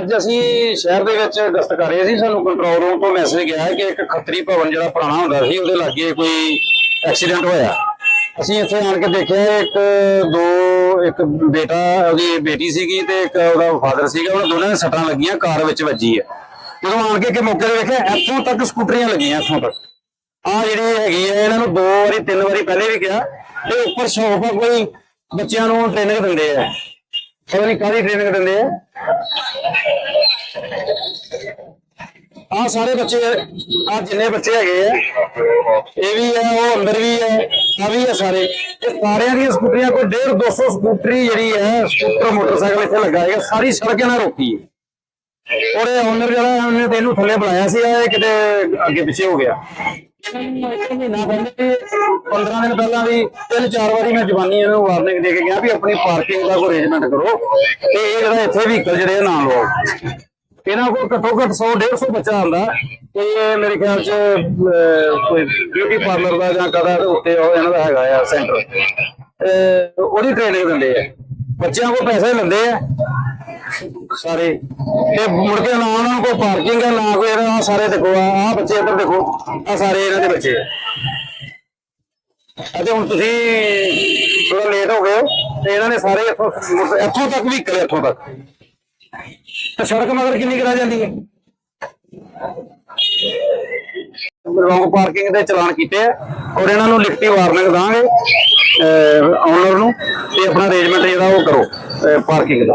ਅੱਜ ਅਸੀਂ ਸ਼ਹਿਰ ਦੇ ਵਿੱਚ ਗਸ਼ਤ ਕਰ ਰਹੇ ਸੀ, ਸਾਨੂੰ ਕੰਟਰੋਲ ਰੂਮ ਤੋਂ ਮੈਸੇਜ ਗਿਆ ਕਿ ਇੱਕ ਖੱਤਰੀ ਭਵਨ ਜਿਹੜਾ ਪੁਰਾਣਾ ਹੁੰਦਾ ਸੀ, ਉਹਦੇ ਲਾਗੇ ਕੋਈ ਐਕਸੀਡੈਂਟ ਹੋਇਆ। ਅਸੀਂ ਇੱਥੇ ਆਣ ਕੇ ਦੇਖਿਆ, ਇੱਕ, ਦੋ, ਇੱਕ ਬੇਟਾ, ਉਹਦੀ ਬੇਟੀ ਸੀਗੀ ਤੇ ਇੱਕ ਉਹਦਾ ਫਾਦਰ ਸੀਗਾ, ਉਹਨਾਂ ਦੋਨਾਂ ਦੇ ਸੱਟਾਂ ਲੱਗੀਆਂ, ਕਾਰ ਵਿੱਚ ਵੱਜੀ ਹੈ। ਜਦੋਂ ਆਣ ਕੇ ਕਿ ਮੌਕੇ ਤੇ ਦੇਖਿਆ ਇੱਥੋਂ ਤੱਕ ਸਕੂਟਰੀਆਂ ਲੱਗੀਆਂ, ਇੱਥੋਂ ਤੱਕ। ਆ ਜਿਹੜੀ ਹੈਗੀ ਹੈ ਇਹਨਾਂ ਨੂੰ ਦੋ ਵਾਰੀ, ਤਿੰਨ ਵਾਰੀ ਪਹਿਲੇ ਵੀ ਕਿਹਾ, ਤੇ ਉੱਪਰ ਸ਼ੌਪ ਆ ਕੋਈ ਬੱਚਿਆਂ ਨੂੰ ਟ੍ਰੇਨਿੰਗ ਦਿੰਦੇ ਆ। ਪਤਾ ਨਹੀਂ ਕਾਹਦੀ ਟ੍ਰੇਨਿੰਗ ਦਿੰਦੇ ਆ। ਆ ਸਾਰੇ ਬੱਚੇ ਆ ਜਿੰਨੇ ਬੱਚੇ ਹੈਗੇ ਆ, ਇਹ ਵੀ ਹੈ ਉਹ ਅੰਦਰ ਵੀ ਹੈ ਆ ਵੀ ਹੈ ਸਾਰੇ। ਇਹ ਸਾਰਿਆਂ ਦੀਆਂ ਸਕੂਟਰੀਆਂ, ਕੋਈ 1.5 200 ਸਕੂਟਰੀ ਜਿਹੜੀ ਹੈ ਸਕੂਟਰ, ਮੋਟਰਸਾਈਕਲ ਇੱਥੇ ਲੱਗਾ ਹੈਗਾ ਸਾਰੀ ਸੜਕ ਇਹਨਾਂ ਰੋਕੀ ਹੈ ਔਰ ਇਹ ਓਨਰ ਜਿਹੜਾ ਉਹਨੇ ਤੇ ਇਹਨੂੰ ਥੱਲੇ ਬੁਲਾਇਆ ਸੀ, ਇਹ ਕਿਤੇ ਅੱਗੇ ਪਿੱਛੇ ਹੋ ਗਿਆ। ਮਹੀਨਾ ਪਹਿਲੇ 15 ਦਿਨ ਪਹਿਲਾਂ ਵੀ ਤਿੰਨ ਚਾਰ ਵਾਰੀ ਮੈਂ ਜਵਾਨੀ ਇਹਨੂੰ ਵਾਰਨਿੰਗ ਦੇ ਕੇ ਗਿਆ ਵੀ ਆਪਣੀ ਪਾਰਕਿੰਗ ਦਾ ਕੋਈ ਅਰੇਂਜਮੈਂਟ ਕਰੋ ਤੇ ਇਹ ਜਿਹੜਾ ਇੱਥੇ ਵਹੀਕਲ ਜਿਹੜੇ ਨਾ ਲਓ। ਇਹਨਾਂ ਕੋਲ ਘੱਟੋ ਘੱਟ 100 150 ਬੱਚਾ ਆਉਂਦਾ ਤੇ ਮੇਰੇ ਖਿਆਲ ਚ ਕੋਈ ਬਿਊਟੀ ਪਾਰਲਰ ਦਾ ਜਾਂ ਕਦਾ ਦੇ ਉੱਤੇ ਉਹ ਇਹਨਾਂ ਦਾ ਹੈਗਾ ਆ ਸੈਂਟਰ ਉਹਦੀ ਟ੍ਰੇਨਿੰਗ ਦਿੰਦੇ ਆ। ਬੱਚਿਆਂ ਕੋਲ ਪੈਸੇ ਲੈਂਦੇ ਆ। ਸਾਰੇ। ਤੇ ਮੁੜ ਕੇ ਨਾ ਉਹਨਾਂ ਨੂੰ ਕੋਈ ਪਾਰਕਿੰਗ ਹੈ, ਨਾ ਕੋਈ ਇਹਦਾ ਸਾਰੇ ਦੇਖੋ ਆ ਬੱਚੇ ਇੱਧਰ ਦੇਖੋ ਆ ਸਾਰੇ ਇਹਨਾਂ ਦੇ ਬੱਚੇ। ਆ ਅਤੇ ਹੁਣ ਤੁਸੀਂ ਥੋੜਾ ਲੇਟ ਹੋ ਗਏ ਤੇ ਇਹਨਾਂ ਨੇ ਸਾਰੇ ਇੱਥੋਂ ਇੱਥੋਂ ਤੱਕ ਵੀ ਕਰੇ ਇੱਥੋਂ ਤੱਕ। ਤੇ ਸੜਕ ਮਗਰ ਕਿੰਨੀ ਕਰਾ ਜਾਂਦੀ ਹੈ? ਰੋਂਗ ਪਾਰਕਿੰਗ ਦੇ ਚਲਾਨ ਕੀਤੇ ਆ, ਔਰ ਇਹਨਾਂ ਨੂੰ ਲਿਖਤੀ ਵਾਰਨਿੰਗ ਦਾਂਗੇ ਓਨਰ ਨੂੰ ਤੇ ਆਪਣਾ ਅਰੇਂਜਮੈਂਟ ਜਿਹੜਾ ਉਹ ਕਰੋ ਪਾਰਕਿੰਗ ਦਾ।